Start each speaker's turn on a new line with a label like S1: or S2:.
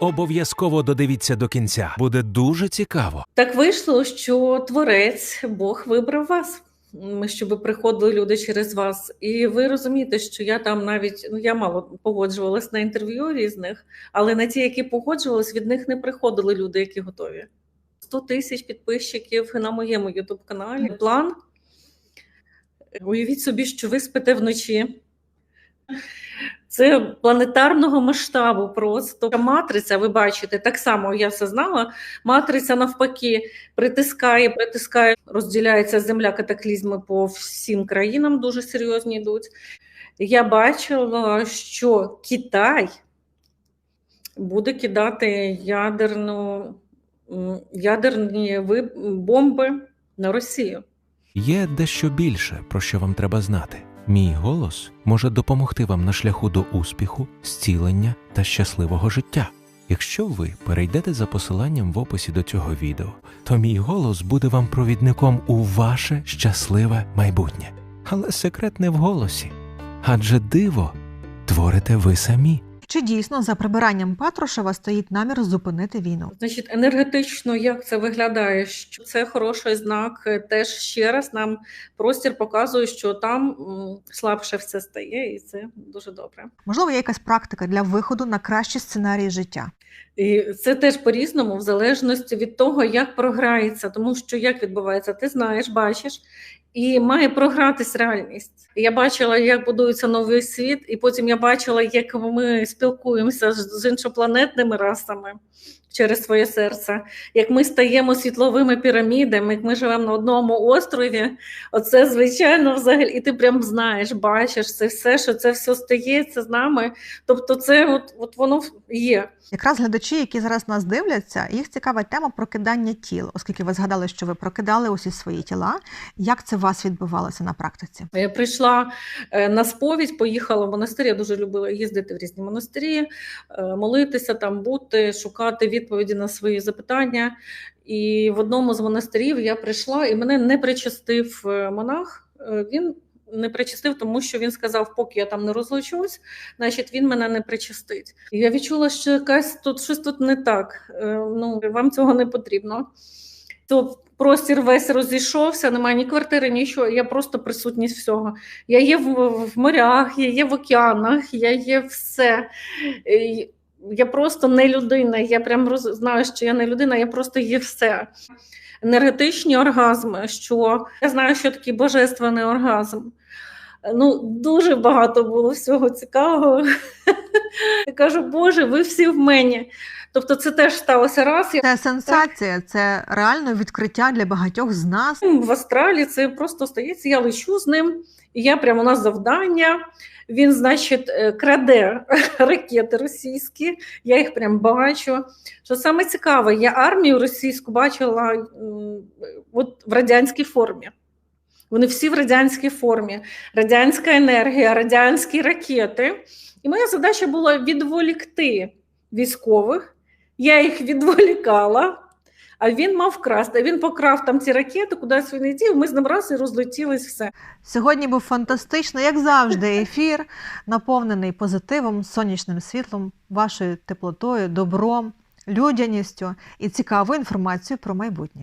S1: Обов'язково додивіться до кінця. Буде дуже цікаво.
S2: Так вийшло, що творець Бог вибрав вас. Щоб приходили люди через вас, і ви розумієте, що я там навіть ну я мало погоджувалась на інтерв'ю різних, але на ті, які погоджувались, від них не приходили люди, які готові. 100 тисяч підписчиків на моєму ютуб каналі. План уявіть собі, що ви спите вночі. Це планетарного масштабу просто матриця. Ви бачите, так само я все знала. Матриця навпаки притискає, притискає, розділяється земля катаклізми по всім країнам, дуже серйозні йдуть. Я бачила, що Китай буде кидати ядерну, ядерні бомби на Росію.
S1: Є дещо більше, про що вам треба знати. Мій голос може допомогти вам на шляху до успіху, зцілення та щасливого життя. Якщо ви перейдете за посиланням в описі до цього відео, то мій голос буде вам провідником у ваше щасливе майбутнє. Але секрет не в голосі, адже диво творите ви самі.
S3: Чи дійсно за прибиранням Патрушева стоїть намір зупинити війну?
S2: Значить, енергетично, як це виглядає? Що це хороший знак. Е, Теж ще раз нам простір показує, що там слабше все стає, і це дуже добре.
S3: Можливо, є якась практика для виходу на кращі сценарії життя.
S2: І це теж по-різному, в залежності від того, як програється. Тому що як відбувається, ти знаєш, бачиш, і має програтись реальність. Я бачила, як будується новий світ, і потім я бачила, як ми спілкуємося з іншопланетними расами через своє серце, як ми стаємо світловими пірамідами, як ми живемо на одному острові. Оце звичайно взагалі, і ти прям знаєш, бачиш це все, що це все стається з нами. Тобто, це от, от воно є.
S3: Якраз глядачі, які зараз нас дивляться, їх цікава тема прокидання тіл, оскільки ви згадали, що ви прокидали усі свої тіла. Як це у вас відбувалося на практиці?
S2: Я прийшла е, на сповідь, поїхала в монастир. Я дуже любила їздити в різні монастирі, е, молитися там, бути, шукати відповіді на свої запитання. І в одному з монастирів я прийшла, і мене не причастив е, монах. Е, Він не причастив, тому що він сказав, поки я там не розлучусь, значить він мене не причастить. І я відчула, що якась тут щось тут не так. Е, Ну вам цього не потрібно. То простір весь розійшовся, немає ні квартири, нічого. Я просто присутність всього. Я є в, в морях, я є в океанах, я є все. Я просто не людина. Я прям роз... знаю, що я не людина, я просто є все. Енергетичні оргазми, що я знаю, що такий божественний оргазм. Ну, дуже багато було всього цікавого. Я кажу, Боже, ви всі в мені. Тобто, це теж сталося раз.
S3: Це сенсація, це реально відкриття для багатьох з нас.
S2: в Австралії це просто стається. Я лечу з ним, і я прямо у нас завдання. Він, значить, е, краде ракети російські, я їх прям бачу. Що саме цікаве, я армію російську бачила от в радянській формі. Вони всі в радянській формі, радянська енергія, радянські ракети. І моя задача була відволікти військових. Я їх відволікала, а він мав красти. Він покрав там ці ракети, кудись він летів, ми з ним раз і розлетілись все.
S3: Сьогодні був фантастичний, як завжди, ефір, наповнений позитивом, сонячним світлом, вашою теплотою, добром, людяністю і цікавою інформацією про майбутнє.